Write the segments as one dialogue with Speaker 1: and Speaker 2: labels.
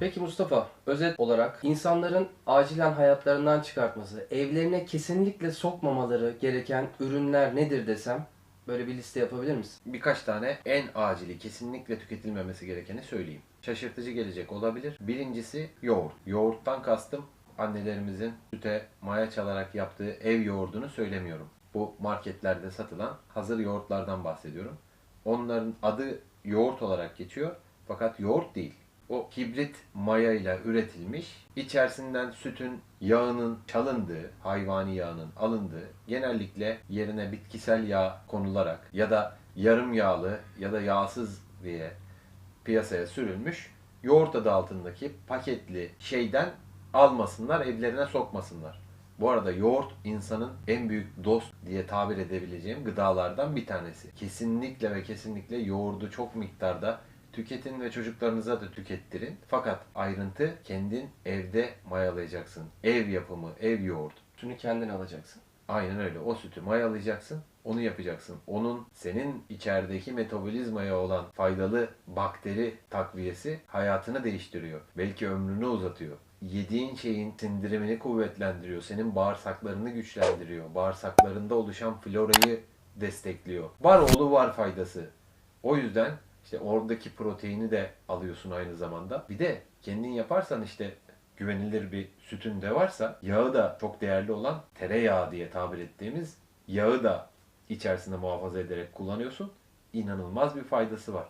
Speaker 1: Peki Mustafa, özet olarak insanların acilen hayatlarından çıkartması, evlerine kesinlikle sokmamaları gereken ürünler nedir desem böyle bir liste yapabilir misin?
Speaker 2: Birkaç tane en acili kesinlikle tüketilmemesi gerekeni söyleyeyim. Şaşırtıcı gelecek olabilir. Birincisi yoğurt. Yoğurttan kastım annelerimizin süte maya çalarak yaptığı ev yoğurdunu söylemiyorum. Bu marketlerde satılan hazır yoğurtlardan bahsediyorum. Onların adı yoğurt olarak geçiyor fakat yoğurt değil. O hibrit maya ile üretilmiş, içerisinden sütün yağının çalındığı, hayvani yağının alındığı, genellikle yerine bitkisel yağ konularak ya da yarım yağlı ya da yağsız diye piyasaya sürülmüş yoğurt adı altındaki paketli şeyden almasınlar, evlerine sokmasınlar. Bu arada yoğurt insanın en büyük dost diye tabir edebileceğim gıdalardan bir tanesi. Kesinlikle ve kesinlikle yoğurdu çok miktarda tüketin ve çocuklarınıza da tükettirin. Fakat ayrıntı kendin evde mayalayacaksın. Ev yapımı, ev yoğurt.
Speaker 1: Sütünü kendin alacaksın.
Speaker 2: Aynen öyle. O sütü mayalayacaksın. Onu yapacaksın. Onun senin içerideki metabolizmaya olan faydalı bakteri takviyesi hayatını değiştiriyor. Belki ömrünü uzatıyor. Yediğin şeyin sindirimini kuvvetlendiriyor. Senin bağırsaklarını güçlendiriyor. Bağırsaklarında oluşan florayı destekliyor. Var oğlu var faydası. O yüzden işte oradaki proteini de alıyorsun aynı zamanda. Bir de kendin yaparsan işte güvenilir bir sütün de varsa yağı da çok değerli olan tereyağı diye tabir ettiğimiz yağı da içerisinde muhafaza ederek kullanıyorsun. İnanılmaz bir faydası var.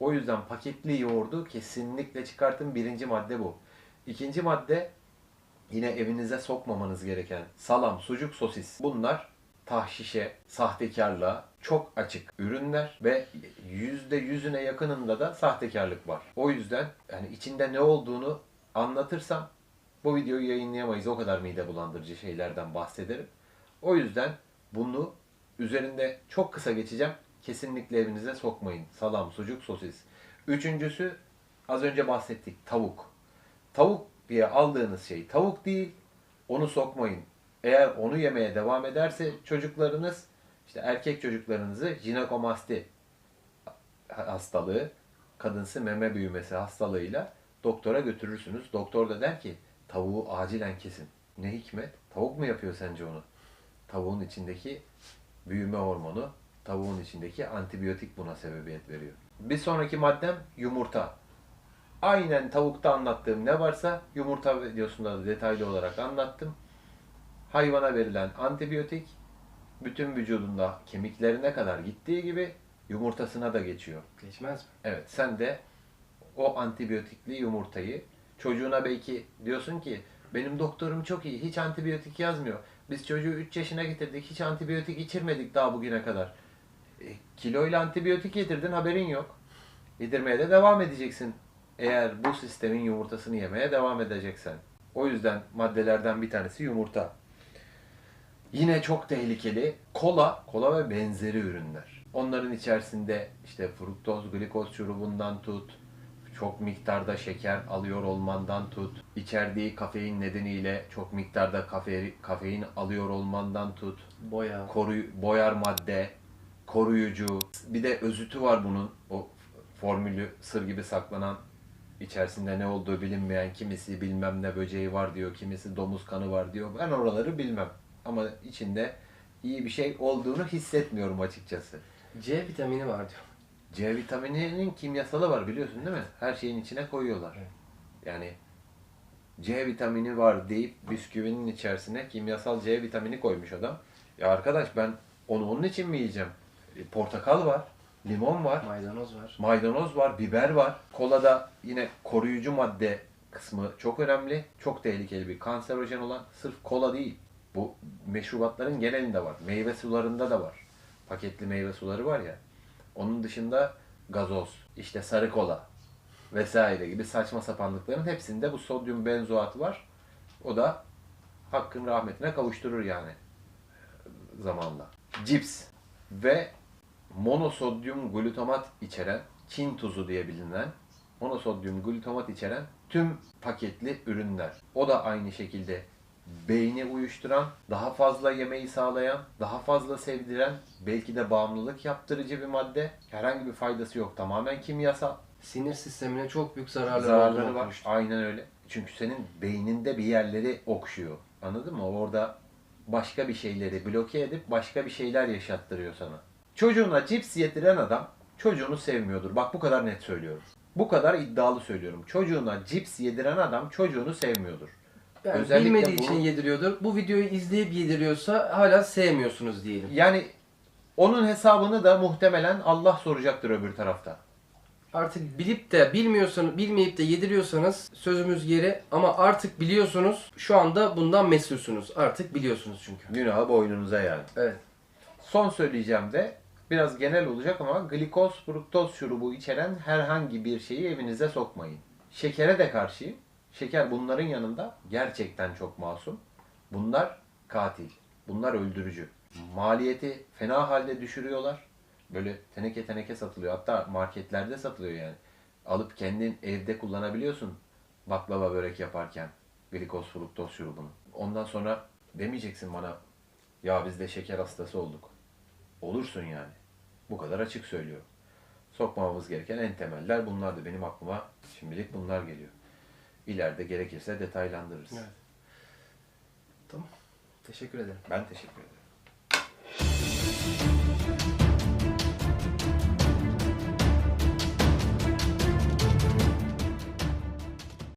Speaker 2: O yüzden paketli yoğurdu kesinlikle çıkartın. Birinci madde bu. İkinci madde yine evinize sokmamanız gereken salam, sucuk, sosis. Bunlar tahşişe, sahtekarlığa çok açık ürünler ve yüzde yüzüne yakınında da sahtekarlık var. O yüzden yani içinde ne olduğunu anlatırsam bu videoyu yayınlayamayız. O kadar mide bulandırıcı şeylerden bahsederim. O yüzden bunu üzerinde çok kısa geçeceğim. Kesinlikle evinize sokmayın. Salam, sucuk, sosis. Üçüncüsü az önce bahsettik tavuk. Tavuk diye aldığınız şey tavuk değil. Onu sokmayın. Eğer onu yemeye devam ederse çocuklarınız işte erkek çocuklarınızı jinekomasti hastalığı, kadınsı meme büyümesi hastalığıyla doktora götürürsünüz. Doktor da der ki tavuğu acilen kesin. Ne hikmet? Tavuk mu yapıyor sence onu? Tavuğun içindeki büyüme hormonu, tavuğun içindeki antibiyotik buna sebebiyet veriyor. Bir sonraki maddem yumurta. Aynen tavukta anlattığım ne varsa yumurta videosunda da detaylı olarak anlattım. Hayvana verilen antibiyotik bütün vücudunda kemiklerine kadar gittiği gibi yumurtasına da geçiyor.
Speaker 1: Geçmez mi?
Speaker 2: Evet sen de o antibiyotikli yumurtayı çocuğuna belki diyorsun ki benim doktorum çok iyi hiç antibiyotik yazmıyor. Biz çocuğu 3 yaşına getirdik hiç antibiyotik içirmedik daha bugüne kadar. E, kiloyla antibiyotik yedirdin haberin yok. Yedirmeye de devam edeceksin. Eğer bu sistemin yumurtasını yemeye devam edeceksen. O yüzden maddelerden bir tanesi yumurta. Yine çok tehlikeli kola, kola ve benzeri ürünler. Onların içerisinde işte fruktoz, glikoz şurubundan tut, çok miktarda şeker alıyor olmandan tut, içerdiği kafein nedeniyle çok miktarda kafe, kafein alıyor olmandan tut,
Speaker 1: Boya.
Speaker 2: koruy, boyar madde, koruyucu, bir de özütü var bunun. O formülü sır gibi saklanan içerisinde ne olduğu bilinmeyen kimisi bilmem ne böceği var diyor, kimisi domuz kanı var diyor. Ben oraları bilmem. Ama içinde iyi bir şey olduğunu hissetmiyorum açıkçası.
Speaker 1: C vitamini var diyor.
Speaker 2: C vitamininin kimyasalı var biliyorsun değil mi? Her şeyin içine koyuyorlar.
Speaker 1: Evet.
Speaker 2: Yani C vitamini var deyip bisküvinin içerisine kimyasal C vitamini koymuş adam. Ya arkadaş ben onu onun için mi yiyeceğim? E, Portakal var, limon var,
Speaker 1: Maydanoz var.
Speaker 2: maydanoz var, biber var. Kolada yine koruyucu madde kısmı çok önemli. Çok tehlikeli bir kanserojen olan sırf kola değil. Bu meşrubatların genelinde var. Meyve sularında da var. Paketli meyve suları var ya. Onun dışında gazoz, işte sarı kola vesaire gibi saçma sapanlıkların hepsinde bu sodyum benzoat var. O da hakkın rahmetine kavuşturur yani zamanla. Cips ve monosodyum glutamat içeren Çin tuzu diye bilinen monosodyum glutamat içeren tüm paketli ürünler. O da aynı şekilde beyni uyuşturan, daha fazla yemeği sağlayan, daha fazla sevdiren, belki de bağımlılık yaptırıcı bir madde. Herhangi bir faydası yok. Tamamen kimyasal.
Speaker 1: sinir sistemine çok büyük zararları,
Speaker 2: zararları var.
Speaker 1: okumuştum.
Speaker 2: Aynen öyle. Çünkü senin beyninde bir yerleri okşuyor. Anladın mı? Orada başka bir şeyleri bloke edip başka bir şeyler yaşattırıyor sana. Çocuğuna cips yediren adam çocuğunu sevmiyordur. Bak bu kadar net söylüyorum. Bu kadar iddialı söylüyorum. Çocuğuna cips yediren adam çocuğunu sevmiyordur.
Speaker 1: Yani
Speaker 2: Özellikle
Speaker 1: bilmediği
Speaker 2: bu-
Speaker 1: için yediriyordur. Bu videoyu izleyip yediriyorsa hala sevmiyorsunuz diyelim.
Speaker 2: Yani onun hesabını da muhtemelen Allah soracaktır öbür tarafta.
Speaker 1: Artık bilip de bilmiyorsanız, bilmeyip de yediriyorsanız sözümüz geri ama artık biliyorsunuz. Şu anda bundan mesulsünüz. Artık biliyorsunuz çünkü.
Speaker 2: Günahı boynunuza yani.
Speaker 1: Evet.
Speaker 2: Son söyleyeceğim de biraz genel olacak ama glikoz, fruktoz şurubu içeren herhangi bir şeyi evinize sokmayın. Şekere de karşıyım. Şeker bunların yanında gerçekten çok masum. Bunlar katil. Bunlar öldürücü. Maliyeti fena halde düşürüyorlar. Böyle teneke teneke satılıyor. Hatta marketlerde satılıyor yani. Alıp kendin evde kullanabiliyorsun. Baklava börek yaparken glikoz, fruktoz şurubunu. Ondan sonra demeyeceksin bana ya biz de şeker hastası olduk. Olursun yani. Bu kadar açık söylüyor. Sokmamamız gereken en temeller bunlar da benim aklıma şimdilik bunlar geliyor. İleride gerekirse detaylandırırız.
Speaker 1: Evet. Tamam. Teşekkür ederim.
Speaker 2: Ben teşekkür ederim.